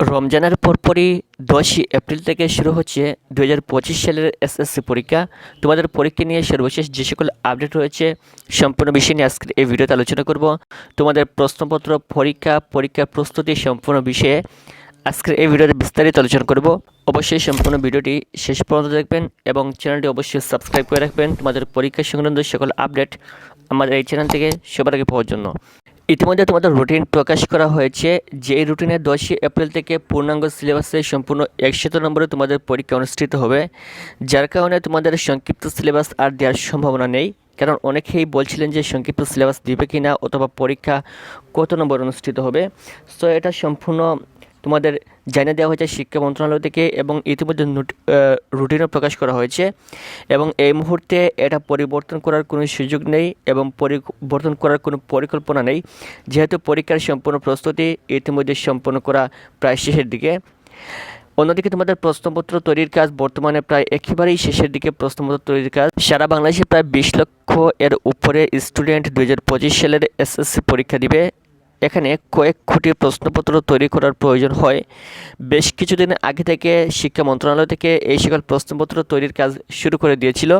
রমজানের পরপরই দশই এপ্রিল থেকে শুরু হচ্ছে দু পঁচিশ সালের এসএসসি পরীক্ষা। তোমাদের পরীক্ষা নিয়ে সর্বশেষ যে সকল আপডেট রয়েছে, সম্পূর্ণ বিষয় নিয়ে আজকের এই ভিডিওতে আলোচনা করব। তোমাদের প্রশ্নপত্র, পরীক্ষা, পরীক্ষার প্রস্তুতি সম্পূর্ণ বিষয়ে আজকের এই ভিডিওতে বিস্তারিত আলোচনা করব। অবশ্যই সম্পূর্ণ ভিডিওটি শেষ পর্যন্ত দেখবেন এবং চ্যানেলটি অবশ্যই সাবস্ক্রাইব করে রাখবেন। তোমাদের পরীক্ষা সংক্রান্ত সকল আপডেট আমাদের এই চ্যানেল থেকে সবার আগে পাওয়ার জন্য। ইতিমধ্যে তোমাদের রুটিন প্রকাশ করা হয়েছে। যে রুটিনে দশই এপ্রিল থেকে পূর্ণাঙ্গ সিলেবাসে সম্পূর্ণ একশত নম্বরে তোমাদের পরীক্ষা অনুষ্ঠিত হবে। যার কারণে তোমাদের সংক্ষিপ্ত সিলেবাস আর দেওয়ার সম্ভাবনা নেই। কারণ অনেকেই বলছিলেন যে সংক্ষিপ্ত সিলেবাস দিবে কি না অথবা পরীক্ষা কত নম্বর অনুষ্ঠিত হবে। সো এটা সম্পূর্ণ তোমাদের জানিয়ে দেওয়া হয়েছে, শিক্ষা মন্ত্রণালয় থেকে এবং ইতিমধ্যে রুটিনও প্রকাশ করা হয়েছে এবং এই মুহূর্তে এটা পরিবর্তন করার কোনো সুযোগ নেই এবং পরিবর্তন করার কোনো পরিকল্পনা নেই। যেহেতু পরীক্ষার সম্পূর্ণ প্রস্তুতি ইতিমধ্যে সম্পন্ন করা প্রায় শেষের দিকে। অন্যদিকে তোমাদের প্রশ্নপত্র তৈরির কাজ বর্তমানে প্রায় একেবারেই শেষের দিকে প্রশ্নপত্র তৈরির কাজ। সারা বাংলাদেশে প্রায় বিশ লক্ষ এর উপরে স্টুডেন্ট দু হাজার পঁচিশ সালের এসএসসি পরীক্ষা দিবে। এখানে কয়েক কোটি প্রশ্নপত্র তৈরি করার প্রয়োজন হয়। বেশ কিছুদিন আগে থেকে শিক্ষা মন্ত্রণালয় থেকে এই সকল প্রশ্নপত্র তৈরির কাজ শুরু করে দিয়েছিল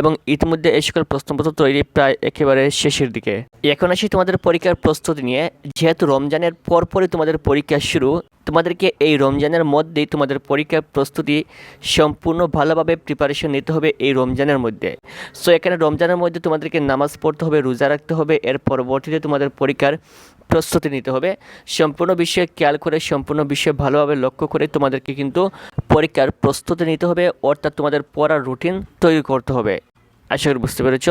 এবং ইতিমধ্যে এই সকল প্রশ্নপত্র তৈরি প্রায় একেবারে শেষের দিকে। এখন আসি তোমাদের পরীক্ষার প্রস্তুতি নিয়ে। যেহেতু রমজানের পরপরই তোমাদের পরীক্ষা শুরু, তোমাদেরকে এই রমজানের মধ্যেই তোমাদের পরীক্ষার প্রস্তুতি সম্পূর্ণ ভালোভাবে প্রিপারেশন নিতে হবে এই রমজানের মধ্যে। সো এখানে রমজানের মধ্যে তোমাদেরকে নামাজ পড়তে হবে, রোজা রাখতে হবে, এর পরবর্তীতে তোমাদের পরীক্ষার প্রস্তুতি নিতে হবে। সম্পূর্ণ বিষয়ে খেয়াল করে, সম্পূর্ণ বিষয়ে ভালোভাবে লক্ষ্য করে তোমাদেরকে কিন্তু পরীক্ষার প্রস্তুতি নিতে হবে। অর্থাৎ তোমাদের পড়ার রুটিন তৈরি করতে হবে। আশা করি বুঝতে পেরেছ।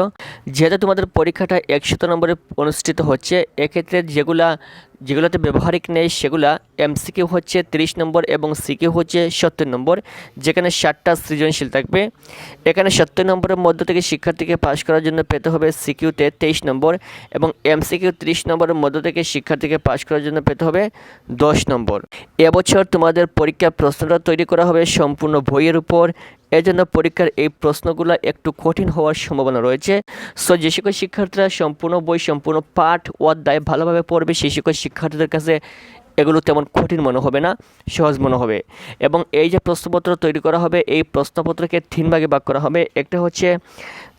যেহেতু তোমাদের পরীক্ষাটা একশত নম্বরে অনুষ্ঠিত হচ্ছে, এক্ষেত্রে যেগুলা, যেগুলোতে ব্যবহারিক নেই সেগুলা এমসিকিউ হচ্ছে তিরিশ নম্বর এবং সিকিউ হচ্ছে সত্তর নম্বর, যেখানে ষাটটা সৃজনশীল থাকবে। এখানে সত্তর নম্বরের মধ্য থেকে শিক্ষার্থীকে পাশ করার জন্য পেতে হবে সিকিউতে তেইশ নম্বর এবং এমসিকিউ তিরিশ নম্বরের মধ্য থেকে শিক্ষার্থীকে পাশ করার জন্য পেতে হবে দশ নম্বর। এবছর তোমাদের পরীক্ষার প্রশ্নটা তৈরি করা হবে সম্পূর্ণ বইয়ের উপর এজন্য পরীক্ষার এই প্রশ্নগুলো একটু কঠিন হওয়ার সম্ভাবনা রয়েছে। সো যে সকল শিক্ষার্থীরা সম্পূর্ণ বই, সম্পূর্ণ পাঠ অধ্যায় ভালোভাবে পড়বে, সেই সকল শিক্ষার্থীদের কাছে এগুলো তেমন কঠিন মনে হবে না, সহজ মনে হবে। এবং এই যে প্রশ্নপত্র তৈরি করা হবে, এই প্রশ্নপত্রকে তিন ভাগে ভাগ করা হবে। একটা হচ্ছে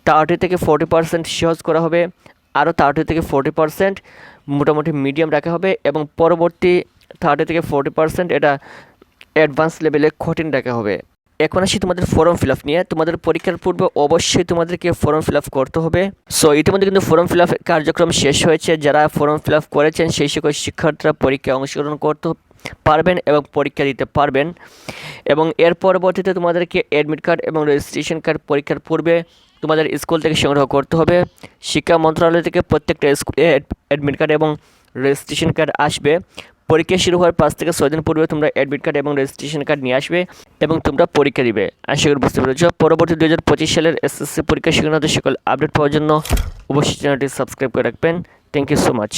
থার্টি থেকে ফোর্টি পার্সেন্ট সহজ করা হবে, আরও থার্টি থেকে ফোর্টি পার্সেন্ট মোটামুটি মিডিয়াম রাখা হবে এবং পরবর্তী থার্টি থেকে ফোর্টি পার্সেন্ট এটা অ্যাডভান্স লেভেলে কঠিন রাখা হবে। এখন আসি তোমাদের ফর্ম ফিল আপ নিয়ে। তোমাদের পরীক্ষার পূর্বে অবশ্যই তোমাদেরকে ফর্ম ফিল আপ করতে হবে। সো ইতিমধ্যে কিন্তু ফর্ম ফিল আপ কার্যক্রম শেষ হয়েছে। যারা ফর্ম ফিল আপ করেছেন, সেই সকল শিক্ষার্থীরা পরীক্ষায় অংশগ্রহণ করতে পারবেন এবং পরীক্ষা দিতে পারবেন। এবং এর পরবর্তীতে তোমাদেরকে অ্যাডমিট কার্ড এবং রেজিস্ট্রেশন কার্ড পরীক্ষার পূর্বে তোমাদের স্কুল থেকে সংগ্রহ করতে হবে। শিক্ষা মন্ত্রণালয় থেকে প্রত্যেকটা স্কুলে অ্যাডমিট কার্ড এবং রেজিস্ট্রেশন কার্ড আসবে। পরীক্ষা শুরু হওয়ার পাঁচ থেকে ছয় দিন পূর্বে তোমরা অ্যাডমিট কার্ড এবং রেজিস্ট্রেশন কার্ড নিয়ে আসবে এবং তোমরা পরীক্ষা দিবে। আশা করি বুঝতে পেরেছ। পরবর্তী দু হাজার পঁচিশ সালের এসএসসি পরীক্ষা সংক্রান্ত সকল আপডেট পাওয়ার জন্য অবশ্যই চ্যানেলটি সাবস্ক্রাইব করে রাখবেন। Thank you so much